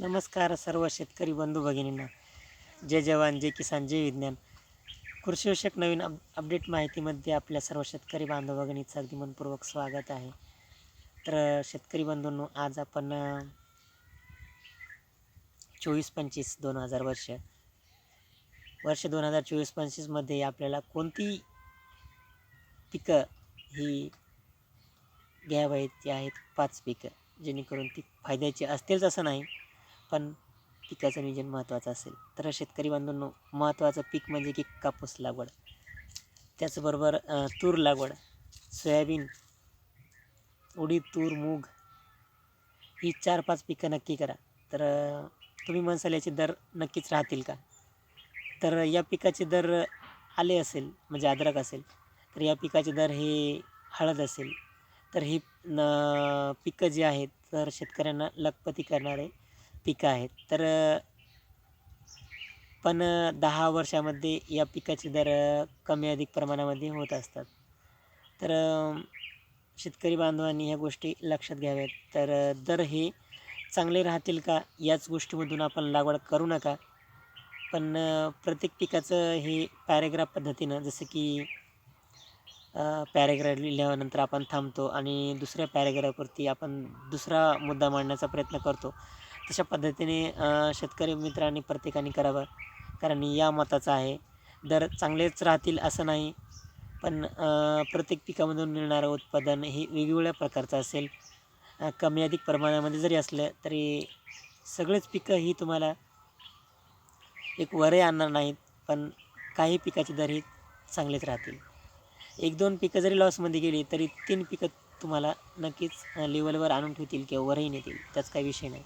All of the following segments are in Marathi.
नमस्कार सर्व शेतकरी बंधू भगिनींना. जय जवान जय किसान जय विज्ञान. कृषीविषयक नवीन अप अपडेट माहितीमध्ये आपल्या सर्व शेतकरी बांधव भगिनीचं अगदी मनपूर्वक स्वागत आहे. तर शेतकरी बंधूंनो आज आपण चोवीस पंचवीस दोन हजार वर्ष. वर्ष दोन हजार चोवीस पंचवीसमध्ये आपल्याला कोणती पिकं ही घ्यावायची आहेत? पाच पिकं जेणेकरून ती फायद्याची असतीलच असं नाही. पण पिकाचं नियोजन महत्त्वाचं असेल. तर शेतकरी बांधवांनो महत्त्वाचं पीक म्हणजे की कापूस लागवड. त्याचबरोबर तूर लागवड सोयाबीन उडीद तूर मूग ही चार पाच पिकं नक्की करा. तर तुम्ही म्हणसाल याचे दर नक्कीच राहतील का? तर या पिकाचे दर आले असेल म्हणजे अद्रक असेल तर या पिकाचे दर हे हळद असेल. तर ही न पिकं जी आहेत तर शेतकऱ्यांना लखपती करणारे पिकं आहेत. तर पण दहा वर्षामध्ये या पिकाचे दर कमी अधिक प्रमाणामध्ये होत असतात. तर शेतकरी बांधवांनी ह्या गोष्टी लक्षात घ्याव्यात. तर दर हे चांगले राहतील का? याच गोष्टीमधून आपण लागवड करू नका. पण प्रत्येक पिकाचं हे पॅरेग्राफ पद्धतीनं जसं की पॅरेग्राफ लिहिल्यानंतर आपण थांबतो आणि दुसऱ्या पॅरेग्राफवरती आपण दुसरा मुद्दा मांडण्याचा प्रयत्न करतो. तशा पद्धतीने शेतकरी मित्रांनी प्रत्येकाने करावं. कारण या मताचं आहे. दर चांगलेच राहतील असं नाही. पण प्रत्येक पिकामधून मिळणारं उत्पादन हे वेगवेगळ्या प्रकारचं असेल. कमी अधिक प्रमाणामध्ये जरी असलं तरी सगळेच पिकं ही तुम्हाला एक वरे आणणार नाहीत. पण काही पिकाचे दर हे चांगलेच राहतील. एक दोन पिकं जरी लॉसमध्ये गेली तरी तीन पिकं तुम्हाला नक्कीच लेवलवर आणून ठेवतील किंवा वरही नेतील. त्याच काही विषय नाही.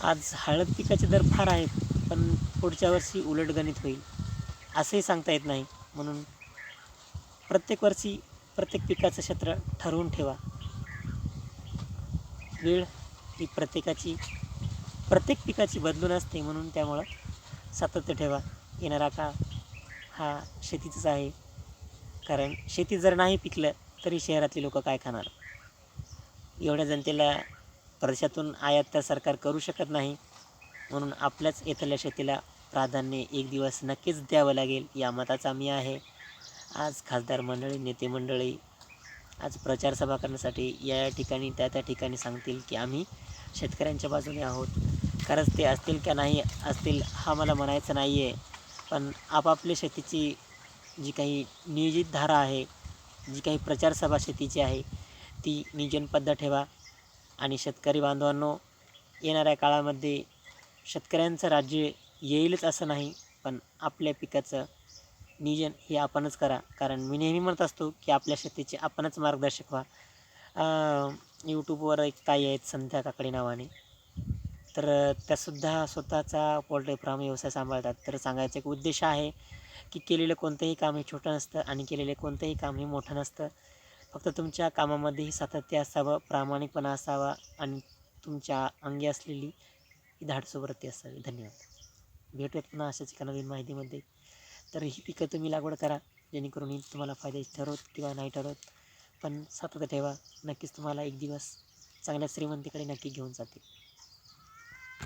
आज हळद पिकाचे दर फार आहेत पण पुढच्या वर्षी उलट गणित होईल. असंही सांगता येत नाही. म्हणून प्रत्येक वर्षी प्रत्येक पिकाचं क्षेत्र ठरवून ठेवा. वेळ ही प्रत्येकाची प्रत्येक पिकाची बदलून असते म्हणून त्यामुळं सातत्य ठेवा. येणारा काळ हा शेतीचाच आहे. कारण शेती जर नाही पिकलं तरी शहरातली लोक काय खाणार? एवढ्या जनतेला परदेशातून आयात तर सरकार करू शकत नाही. म्हणून आपल्याच इथल्या शेतीला प्राधान्य एक दिवस नक्कीच द्यावं लागेल या मताचा मी आहे. आज खासदार मंडळी नेते मंडळी आज प्रचार सभा करण्यासाठी या या ठिकाणी त्या त्या ठिकाणी सांगतील की आम्ही शेतकऱ्यांच्या बाजूने आहोत. खरंच ते असतील का नाही असतील हा मला म्हणायचं नाही आहे पण आपापल्या शेतीची जी काही नियोजित धारा आहे जी काही प्रचार सभा शेतीची आहे ती नियोजनबद्ध ठेवा. आणि शेतकरी बांधवांनो येणाऱ्या काळामध्ये शेतकऱ्यांचं राज्य येईलच असं नाही पण आपल्या पिकाचं नियोजन हे आपणच करा. कारण मी नेहमी म्हणत असतो की आपल्या शेतीचे आपणच मार्गदर्शक व्हा. यूट्यूबवर एक ताई आहेत संध्या काकडे नावाने. तर त्यासुद्धा स्वतःचा पोल्ट्री फार्म व्यवसाय सांभाळतात. तर सांगायचा एक उद्देश आहे की केलेलं कोणतंही काम हे छोटं नसतं आणि केलेलं कोणतंही काम हे मोठं नसतं. फक्त तुमच्या कामामध्येही सातत्य असावं प्रामाणिकपणा असावा आणि तुमच्या अंगी असलेली ही असावी. धन्यवाद. भेटूयात पुन्हा अशाच एका नवीन माहितीमध्ये. तर ही पिकं तुम्ही लागवड करा जेणेकरून ही तुम्हाला फायद्याची ठरवत किंवा नाही ठरवत पण सातत्य ठेवा. नक्कीच तुम्हाला एक दिवस चांगल्या श्रीमंतीकडे नक्की घेऊन जाते